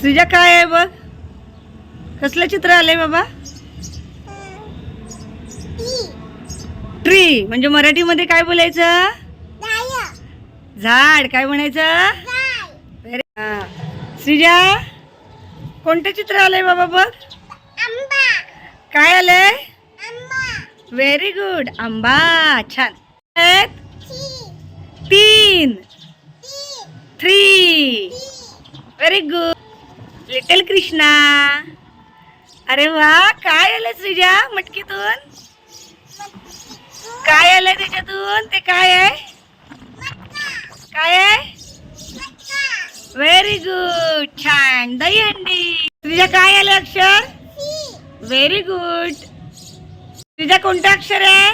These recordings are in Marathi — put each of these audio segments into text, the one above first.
श्रीजा काय आहे बघ? कसलं चित्र आलंय बाबा? ट्री म्हणजे मराठीमध्ये काय बोलायचं? झाड. काय म्हणायचं? श्रीजा कोणतं चित्र आलंय बाबा बघ? काय आलंय? व्हेरी गुड आंबा. छान. तीन. Three very good little Krishna. अरे वा काय आलं तुझ्या मटकीतून? काय आलंय त्याच्यातून? ते काय आहे? काय आहे? व्हेरी गुड छान. दही हंडी. तुझ्या काय आलं अक्षर? व्हेरी गुड तुझा कोणतं अक्षर आहे?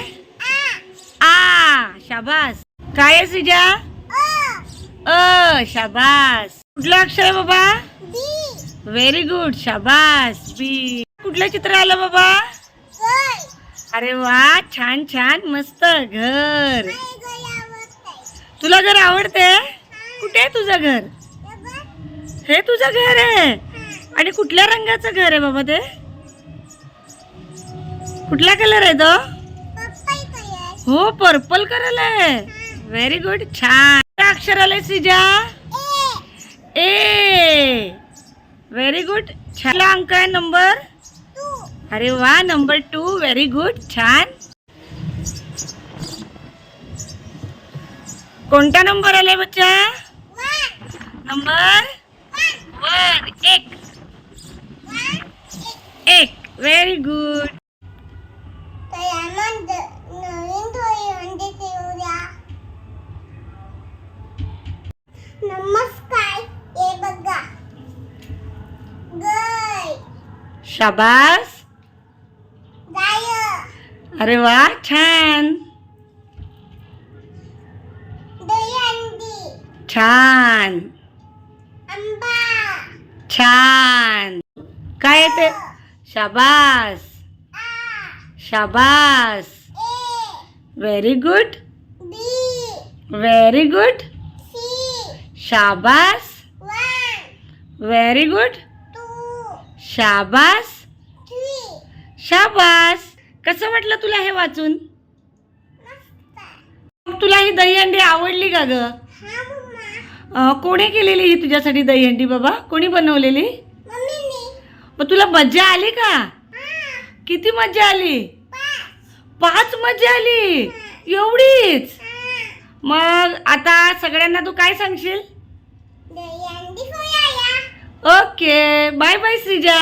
आ शाबास. काय आहे तुझ्या अ शाबास. कुठलं अक्षर आहे बाबा? व्हेरी गुड शाबास बी कुठलं चित्र आलं बाबा? अरे वा छान छान मस्त घर. तुला घर आवडते? कुठे आहे तुझं घर? हे तुझं घर आहे. आणि कुठल्या रंगाचं घर आहे बाबा ते? कुठला कलर आहे तो? हो पर्पल कलर आहे. व्हेरी गुड छान. अक्षर आलंय सिजा ए व्हेरी गुड छान अंक आहे नंबर अरे वा नंबर टू व्हेरी गुड छान कोणता नंबर आलाय बच्चा नंबर वन एक एक व्हेरी गुड नवीन दहीहंडी ठेवूया नमस्कार हे बघा गाय शाबास. अरे वा छान. छान. छान. काय आहे ते? शाबास. शाबास. व्हेरी गुड व्हेरी गुड शाबास. व्हेरी गुड शाबास. शाबास. कसं वाटलं तुला हे वाचून? तुला ही दहीहंडी आवडली का ग? हा कोणी केलेली ही तुझ्यासाठी दहीहंडी बाबा? कोणी बनवलेली? मग तुला मज्जा आली का? हा. किती मज्जा आली? पाच. पाच मज्जा आली? एवढीच? मग आता सगळ्यांना तू काय सांगशील? ओके. Bye bye Sreeja